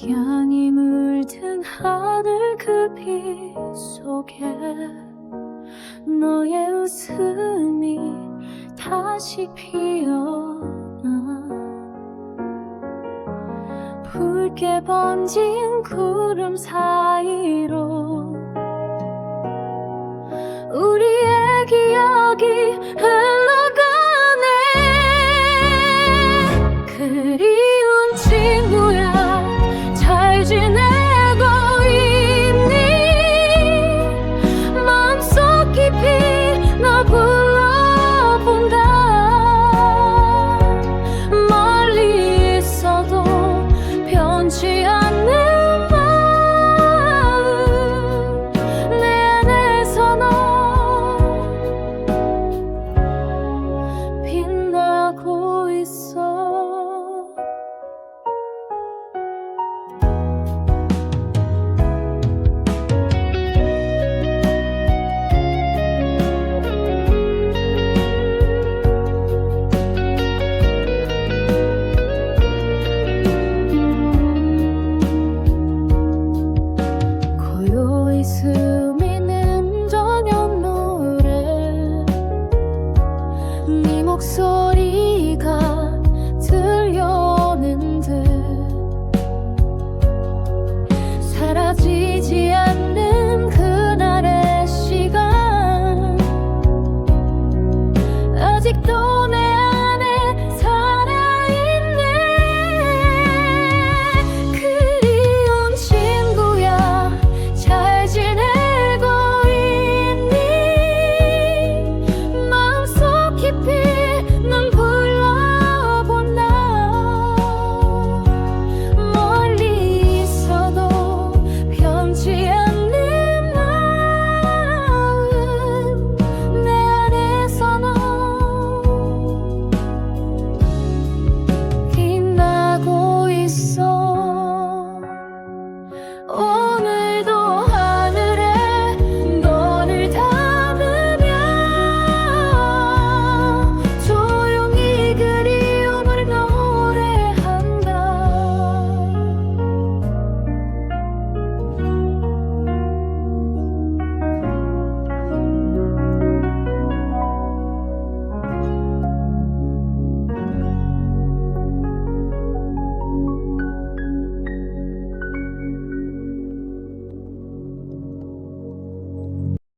이 물든 하늘 그 빛 속에 너의 웃음이 다시 피어나 붉게 번진 구름 사이로 우리의 기억이 네 목소리가 들려오는 듯 사라지지 않는 그날의 시간. 아직도